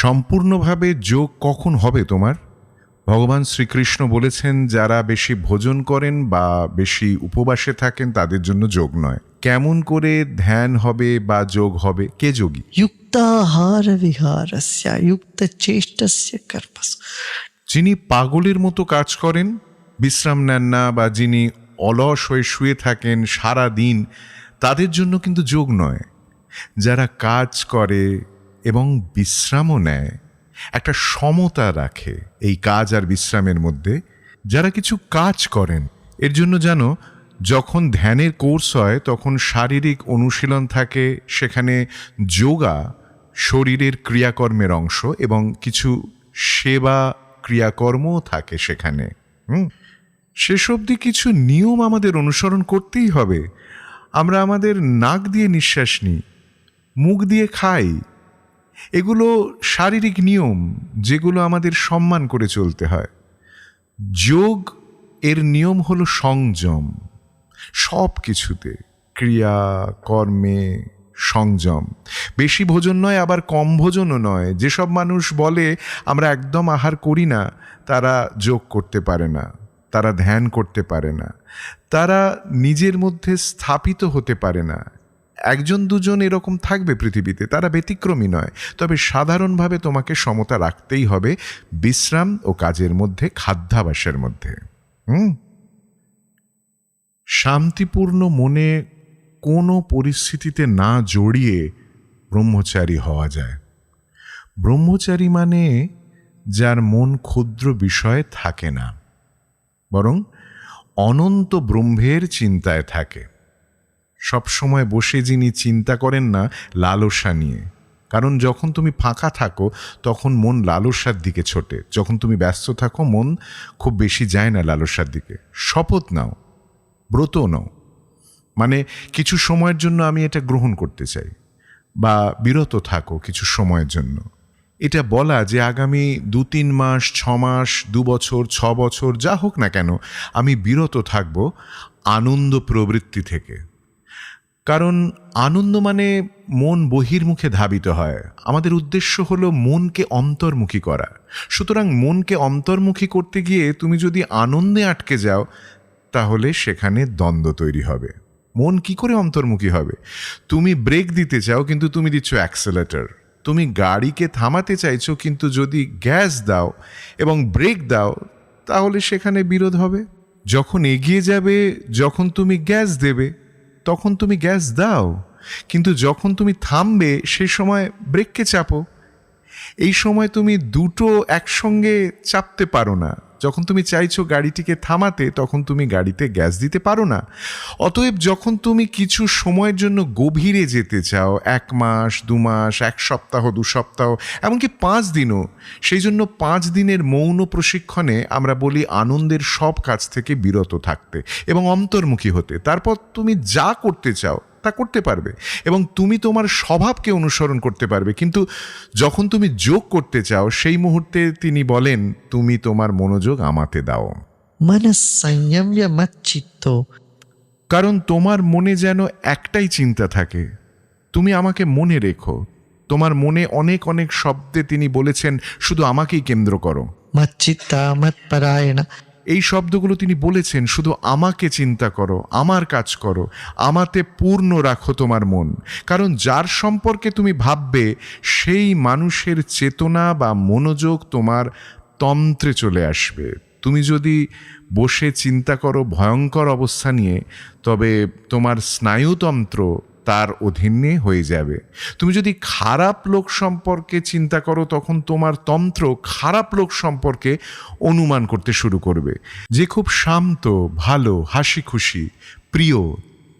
সম্পূর্ণভাবে যোগ কখন হবে তোমার? ভগবান শ্রীকৃষ্ণ বলেছেন যারা বেশি ভোজন করেন বা বেশি উপবাসে থাকেন তাদের জন্য যোগ নয়। কেমন করে ধ্যান হবে বা যোগ হবে? কে যোগী? যুক্তাহার বিহারস্য যুক্ত চেষ্টস্য কর্পস যিনি পাগলের মতো কাজ করেন বিশ্রাম নেন না বা যিনি অলস হয়ে শুয়ে থাকেন সারা দিন তাদের জন্য কিন্তু যোগ নয়। যারা কাজ করে এবং বিশ্রামও নেয়। একটা সমতা রাখে এই কাজ আর বিশ্রামের মধ্যে। যারা কিছু কাজ করেন, এর জন্য জানো যখন ধ্যানের কোর্স হয়, তখন শারীরিক অনুশীলন থাকে, সেখানে যোগা শরীরের ক্রিয়াকর্মের অংশ এবং কিছু সেবা ক্রিয়াকর্মও থাকে সেখানে। হুম? শেষ অবধি কিছু নিয়ম আমাদের অনুসরণ করতেই হবে। আমরা আমাদের নাক দিয়ে নিঃশ্বাস নিই, মুখ দিয়ে খাই এগুলো শারীরিক নিয়ম যেগুলো আমাদের সম্মান করে চলতে হয়। যোগ এর নিয়ম হলো সংযম। সব কিছুতে ক্রিয়া, কর্মে সংযম। বেশি ভোজন নয়, আবার কম ভোজনও নয়। যেসব মানুষ বলে, আমরা একদম আহার করি না, তারা যোগ করতে পারে না, তারা ধ্যান করতে পারে না, তারা নিজের মধ্যে স্থাপিত হতে পারে না। একজন দুজন এরকম থাকবে পৃথিবীতে, তারা ব্যতিক্রমী নয়। তবে সাধারণভাবে তোমাকে সমতা রাখতেই হবে বিশ্রাম ও কাজের মধ্যে, খাদ্যাভাসের মধ্যে। হুম? শান্তিপূর্ণ মনে কোনো পরিস্থিতিতে না জড়িয়ে ব্রহ্মচারী হওয়া যায়। ব্রহ্মচারী মানে যার মন ক্ষুদ্র বিষয়ে থাকে না, বরং অনন্ত ব্রহ্মের চিন্তায় থাকে। সবসময় বসে যিনি চিন্তা করেন না, লালসা নিয়ে। কারণ যখন তুমি ফাঁকা থাকো, তখন মন লালসার দিকে ছোটে। যখন তুমি ব্যস্ত থাকো, মন খুব বেশি যায় না লালসার দিকে। শপথ নাও, ব্রত নাও। মানে কিছু সময়ের জন্য আমি এটা গ্রহণ করতে চাই। বা বিরত থাকো কিছু সময়ের জন্য। এটা বলা যে আগামী দু তিন মাস ছ মাস দু বছর ছ বছর যা হোক না কেন, আমি বিরত থাকব আনন্দ প্রবৃত্তি থেকে। কারণ আনন্দ মানে মন বহির্মুখে ধাবিত হয়। আমাদের উদ্দেশ্য হলো মনকে অন্তর্মুখী করা। সুতরাং মনকে অন্তর্মুখী করতে গিয়ে তুমি যদি আনন্দে আটকে যাও, তাহলে সেখানে দ্বন্দ্ব তৈরি হবে। মন কি করে অন্তর্মুখী হবে? তুমি ব্রেক দিতে চাও, কিন্তু তুমি দিচ্ছ অ্যাক্সেলেটার। তুমি গাড়িকে থামাতে চাইছো, কিন্তু যদি গ্যাস দাও এবং ব্রেক দাও, তাহলে সেখানে বিরোধ হবে। যখন এগিয়ে যাবে, যখন তুমি গ্যাস দেবে তখন তুমি গ্যাস দাও, কিন্তু যখন তুমি থামবে, সে সময় ব্রেককে চাপো। এই সময় তুমি দুটো একসঙ্গে চাপতে পারো না। যখন তুমি চাইছো গাড়িটিকে থামাতে, তখন তুমি গাড়িতে গ্যাস দিতে পারো না। অতএব যখন তুমি কিছু সময়ের জন্য গভীরে যেতে চাও, এক মাস, দু মাস, এক সপ্তাহ, দু সপ্তাহ, এমনকি পাঁচ দিনও, সেই জন্য পাঁচ দিনের মৌন প্রশিক্ষণে আমরা বলি আনন্দের সব কাজ থেকে বিরত থাকতে এবং অন্তর্মুখী হতে। তারপর তুমি যা করতে চাও তা করতে পারবে এবং তুমি তোমার স্বভাবকে অনুসরণ করতে পারবে। কিন্তু যখন তুমি যোগ করতে চাও সেই মুহূর্তে তিনি বলেন তুমি তোমার মনোযোগ আমাতে দাও। মানসিত্ত কারণ তোমার মনে যেন একটাই চিন্তা থাকে। তুমি আমাকে মনে রেখো। তোমার মনে অনেক অনেক শব্দে তিনি বলেছেন শুধু আমাকেই কেন্দ্র করো। মাচ্চিত্তা মাত পারায়ণা। এই শব্দগুলো তিনি বলেছেন, শুধু আমাকে চিন্তা করো, আমার কাজ করো, আমাতে পূর্ণ রাখো তোমার মন। কারণ যার সম্পর্কে তুমি ভাববে, সেই মানুষের চেতনা বা মনোযোগ তোমার তন্ত্রে চলে আসবে। তুমি যদি বসে চিন্তা করো ভয়ঙ্কর অবস্থা নিয়ে, তবে তোমার স্নায়ুতন্ত্র তার অধীনে হয়ে যাবে। তুমি যদি খারাপ লোক সম্পর্কে চিন্তা করো, তখন তোমার তন্ত্র খারাপ লোক সম্পর্কে অনুমান করতে শুরু করবে। যে খুব শান্ত, ভালো হাসি খুশি প্রিয়,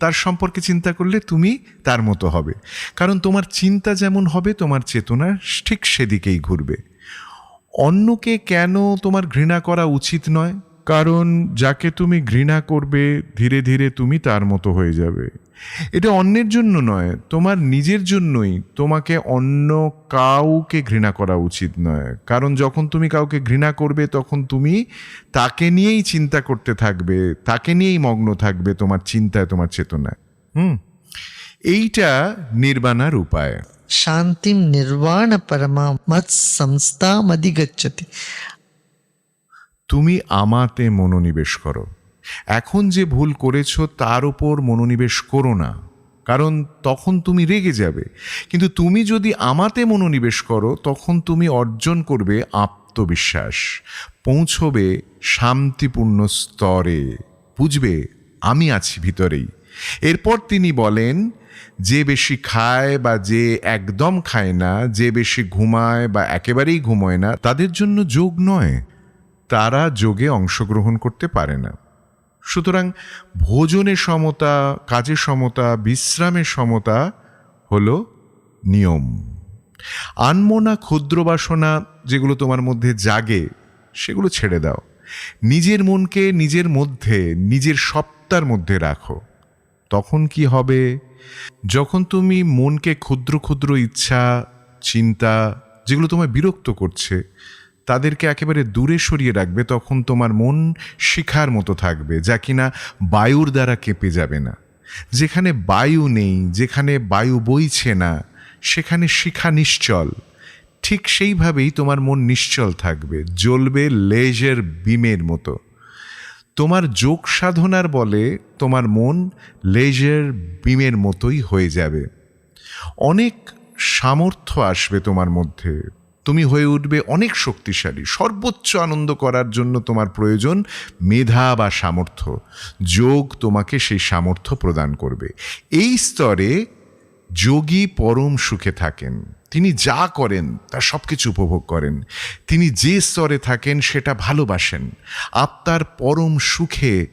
তার সম্পর্কে চিন্তা করলে তুমি তার মতো হবে। কারণ তোমার চিন্তা যেমন হবে, তোমার চেতনা ঠিক সেদিকেই ঘুরবে। অন্যকে কেন তোমার ঘৃণা করা উচিত নয়? কারণ যাকে তুমি ঘৃণা করবে, ধীরে ধীরে তুমি তার মতো হয়ে যাবে। এটা অন্যের জন্য নয় তোমার নিজের জন্যই তোমাকে অন্য কাউকে ঘৃণা করা উচিত নয়। কারণ যখন তুমি কাউকে ঘৃণা করবে তখন তুমি তাকে নিয়েই চিন্তা করতে থাকবে তাকে নিয়েই মগ্ন থাকবে তোমার চিন্তায় তোমার চেতনায়। হুম? এইটা নির্বাণার উপায়। শান্তি নির্বাণ পরমা মত সংস্থা মদিগচ্ছতি তুমি আমাতে মনোনিবেশ করো। এখন যে ভুল করেছ তার উপর মনোনিবেশ করো না। কারণ তখন তুমি রেগে যাবে। কিন্তু তুমি যদি আমাতে মনোনিবেশ করো, তখন তুমি অর্জন করবে আত্মবিশ্বাস। পৌঁছবে শান্তিপূর্ণ স্তরে। বুঝবে, আমি আছি ভিতরেই। এরপর তিনি বলেন, যে বেশি খায় বা যে একদম খায় না, যে বেশি ঘুমায় বা একেবারেই ঘুমোয় না, তাদের জন্য যোগ নয়। তারা যোগে অংশগ্রহণ করতে পারে না। সুতরাং ভোজনের সমতা, কাজের সমতা, বিশ্রামের সমতা হল নিয়ম। আনমনা ক্ষুদ্র বাসনা যেগুলো তোমার মধ্যে জাগে, সেগুলো ছেড়ে দাও। নিজের মনকে নিজের মধ্যে, নিজের সত্তার মধ্যে রাখো। তখন কি হবে? যখন তুমি মনকে ক্ষুদ্র ক্ষুদ্র ইচ্ছা, চিন্তা যেগুলো তোমায় বিরক্ত করছে তাদেরকে একেবারে দূরে সরিয়ে রাখবে, তখন তোমার মন শিখার মতো থাকবে, যা কিনা বায়ুর দ্বারা কেঁপে যাবে না। যেখানে বায়ু নেই, যেখানে বায়ু বইছে না, সেখানে শিখা নিশ্চল। ঠিক সেইভাবেই তোমার মন নিশ্চল থাকবে, জ্বলবে লেজের বিমের মতো। তোমার যোগ সাধনার বলে তোমার মন লেজের বিমের মতোই হয়ে যাবে। অনেক সামর্থ্য আসবে তোমার মধ্যে। তুমি হয়ে উঠবে অনেক শক্তিশালী, সর্বোচ্চ আনন্দ করার জন্য তোমার প্রয়োজন মেধা বা সামর্থ্য। যোগ তোমাকে সেই সামর্থ্য প্রদান করবে। এই স্তরে যোগী পরম সুখে থাকেন। তিনি যা করেন, তা সব কিছু উপভোগ করেন। তিনি যে স্তরে থাকেন, সেটা ভালোবাসেন। আত্মার পরম সুখে